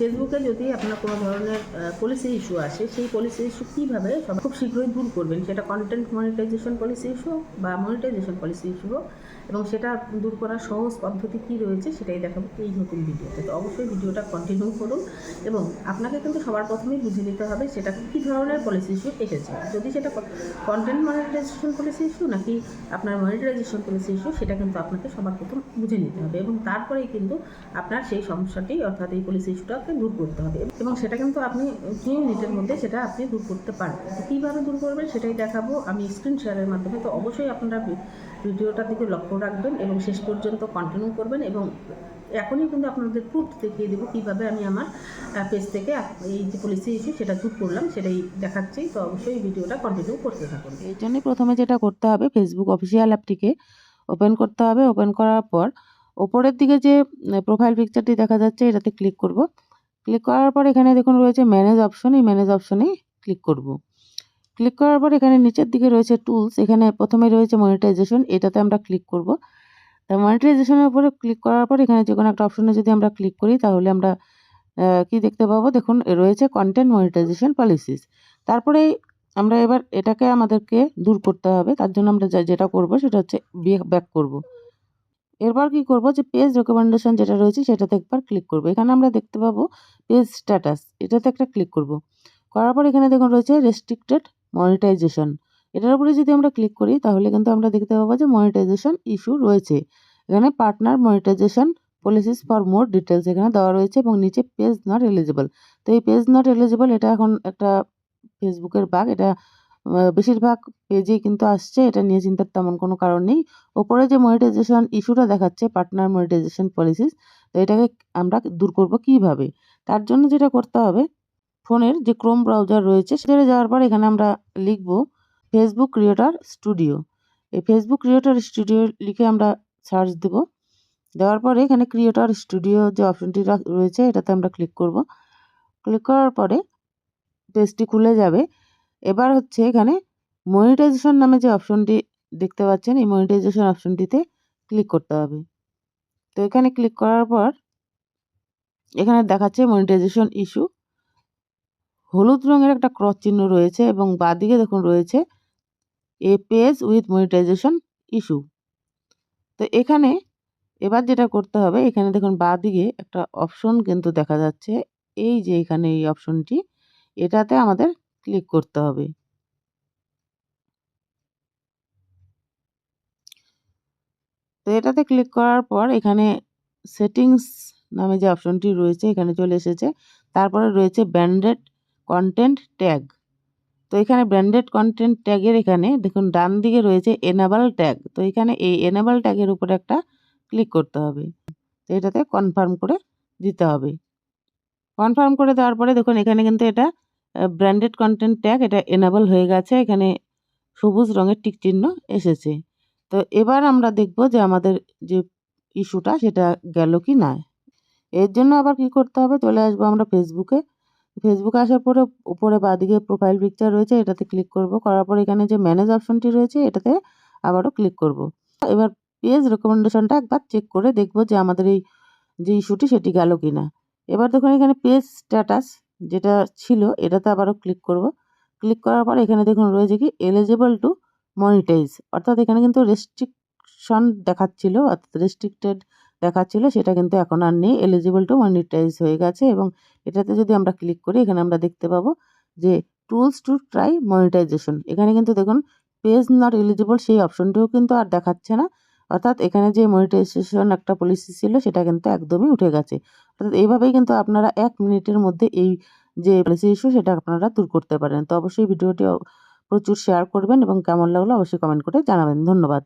ফেসবুকে যদি আপনার কোনো ধরনের পলিসি ইস্যু আসে, সেই পলিসি ইস্যু কীভাবে খুব শীঘ্রই দূর করবেন? সেটা কন্টেন্ট মনিটাইজেশন পলিসি ইস্যু বা মনিটাইজেশন পলিসি ইস্যু হোক, এবং সেটা দূর করার সহজ পদ্ধতি কী রয়েছে সেটাই দেখাবো এই নতুন ভিডিওতে। তো অবশ্যই ভিডিওটা কন্টিনিউ করুন এবং আপনাকে কিন্তু সবার প্রথমেই বুঝে নিতে হবে সেটা কী ধরনের পলিসি ইস্যু এসেছে। যদি সেটা কন্টেন্ট মনিটাইজেশন পলিসি ইস্যু নাকি আপনার মনিটাইজেশন পলিসি ইস্যু সেটা কিন্তু আপনাকে সবার প্রথম বুঝে নিতে হবে এবং তারপরেই কিন্তু আপনার সেই সমস্যাটি অর্থাৎ এই পলিসি ইস্যুটাকে দূর করতে হবে। এবং সেটা কিন্তু আপনি দু মিনিটের মধ্যে সেটা আপনি দূর করতে পারবেন। তো কীভাবে দূর করবেন সেটাই দেখাবো। আমি স্ক্রিন শেয়ারের মাধ্যমে তো অবশ্যই আপনারা ভিডিওটার দিকে লক্ষ্য রাখবেন এবং শেষ পর্যন্ত কন্টিনিউ করবেন এবং এখনই কিন্তু আপনাদের প্রুফ দেখিয়ে দেবো কীভাবে আমি আমার পেজ থেকে এই যে পলিসি ইস্যু সেটা দূর করলাম, সেটাই দেখাচ্ছি। তো অবশ্যই ভিডিওটা কন্টিনিউ করতে থাকুন। এই জন্যই প্রথমে যেটা করতে হবে ফেসবুক অফিসিয়াল অ্যাপটিকে ওপেন করতে হবে। ওপেন করার পর ওপরের দিকে যে প্রোফাইল পিকচারটি দেখা যাচ্ছে, এটাতে ক্লিক করব। ক্লিক করার পর এখানে দেখুন রয়েছে ম্যানেজ অপশন এই ম্যানেজ অপশনে ক্লিক করব। ক্লিক করার পর এখানে নিচের দিকে রয়েছে টুলস এখানে প্রথমে রয়েছে মনিটাইজেশন এটাতে আমরা ক্লিক করব। তা মনিটাইজেশনের উপরে ক্লিক করার পর এখানে যে কোনো একটা অপশনে যদি আমরা ক্লিক করি, তাহলে আমরা কি দেখতে পাবো? দেখুন রয়েছে কন্টেন্ট মনিটাইজেশন পলিসিস তারপরে আমরা এবার এটাকে আমাদেরকে দূর করতে হবে। তার জন্য আমরা যেটা করব, সেটা হচ্ছে ব্যাক করব। এরপর কি করব যে পেজ রেকমেন্ডেশন যেটা রয়েছে সেটাতে একবার ক্লিক করব। এখানে আমরা দেখতে পাবো পেজ স্ট্যাটাস এটাতে একটা ক্লিক করব। করার পর এখানে দেখুন রয়েছে রেস্ট্রিক্টেড মনিটাইজেশন এটার উপরে যদি আমরা ক্লিক করি তাহলে কিন্তু আমরা দেখতে পাবো যে মনিটাইজেশন ইস্যু রয়েছে। এখানে partner monetization policies for more details এখানে দেওয়া রয়েছে এবং নিচে পেজ নট এলিজিবল তো এই পেজ নট এলিজিবল এটা এখন একটা ফেসবুকের বাগ এটা বেশিরভাগ পেজেই কিন্তু আসছে, এটা নিয়ে চিন্তার তেমন কোনো কারণ নেই। ওপরে যে মনিটাইজেশন ইস্যুটা দেখাচ্ছে পার্টনার মনিটাইজেশন পলিসিস তো এটাকে আমরা দূর করব কীভাবে? তার জন্য যেটা করতে হবে, ফোনের যে ক্রোম ব্রাউজার রয়েছে, সেখানে যাওয়ার পর এখানে আমরা লিখব ফেসবুক ক্রিয়েটার স্টুডিও এই ফেসবুক ক্রিয়েটার স্টুডিও লিখে আমরা সার্চ দেব। দেওয়ার পরে এখানে ক্রিয়েটার স্টুডিও যে অপশনটি রয়েছে, এটাতে আমরা ক্লিক করব। ক্লিক করার পরে পেজটি খুলে যাবে। এবার হচ্ছে এখানে মনিটাইজেশন নামে যে অপশনটি দেখতে পাচ্ছেন, এই মনিটাইজেশন অপশনটিতে ক্লিক করতে হবে। তো এখানে ক্লিক করার পর এখানে দেখাচ্ছে মনিটাইজেশন ইস্যু হলুদ রঙের একটা ক্রস চিহ্ন রয়েছে এবং বাঁদিকে দেখুন রয়েছে a page with monetization issue তো এখানে এবার যেটা করতে হবে, এখানে দেখুন বাঁদিকে একটা অপশন কিন্তু দেখা যাচ্ছে, এই যে এখানে এই অপশনটি এটাতে আমাদের ক্লিক করতে হবে। তো এটাতে ক্লিক করার পর এখানে সেটিংস নামে যে অপশনটি রয়েছে এখানে চলে এসেছে। তারপরে রয়েছে ব্র্যান্ডেড কন্টেন্ট ট্যাগ তো এখানে ব্র্যান্ডেড কন্টেন্ট ট্যাগের এখানে দেখুন ডান দিকে রয়েছে এনাবেল ট্যাগ তো এখানে এই এনাবেল ট্যাগের উপরে একটা ক্লিক করতে হবে। তো এটাতে কনফার্ম করে দিতে হবে। কনফার্ম করে দেওয়ার পরে দেখুন এখানে কিন্তু এটা ব্র্যান্ডেড কন্টেন্ট ট্যাগ এটা এনাবল হয়ে গেছে। এখানে সবুজ রঙের টিক চিহ্ন এসেছে। তো এবার আমরা দেখব যে আমাদের যে ইস্যুটা, সেটা গেল কি না। এর জন্য আবার কি করতে হবে? চলে আসব আমরা ফেসবুকে ফেসবুকে আসার পরে উপরে বাঁদিকে প্রোফাইল পিকচার রয়েছে, এটাতে ক্লিক করব। করার পর এখানে যে ম্যানেজ অপশনটি রয়েছে, এটাতে আবারও ক্লিক করব। এবার পেজ রেকমেন্ডেশনটা একবার চেক করে দেখব যে আমাদের এই যে ইস্যুটি সেটি গেল কি না। এবার দেখুন এখানে পেজ স্ট্যাটাস যেটা ছিল, এটাতে আবারও ক্লিক করব। ক্লিক করার পর এখানে দেখুন রয়েছে কি এলিজিবল টু মনিটাইজ অর্থাৎ এখানে কিন্তু রেস্ট্রিকশন দেখাচ্ছিল, অর্থাৎ রেস্ট্রিক্টেড দেখাচ্ছিল, সেটা কিন্তু এখন আর নেই। এলিজিবল টু মনিটাইজ হয়ে গেছে এবং এটাতে যদি আমরা ক্লিক করি, এখানে আমরা দেখতে পাবো যে টুলস টু ট্রাই মনিটাইজেশন এখানে কিন্তু দেখুন পেজ নট এলিজিবল সেই অপশনটিও কিন্তু আর দেখাচ্ছে না। অর্থাৎ এখানে যে মনিটাইজেশন একটা পলিসি ছিল, সেটা কিন্তু একদমই উঠে গেছে। অর্থাৎ এইভাবেই কিন্তু আপনারা এক মিনিটের মধ্যে এই যে পলিসি ইস্যু সেটা আপনারা দূর করতে পারেন। তো অবশ্যই ভিডিওটি প্রচুর শেয়ার করবেন এবং কেমন লাগল অবশ্যই কমেন্ট করে জানাবেন। ধন্যবাদ।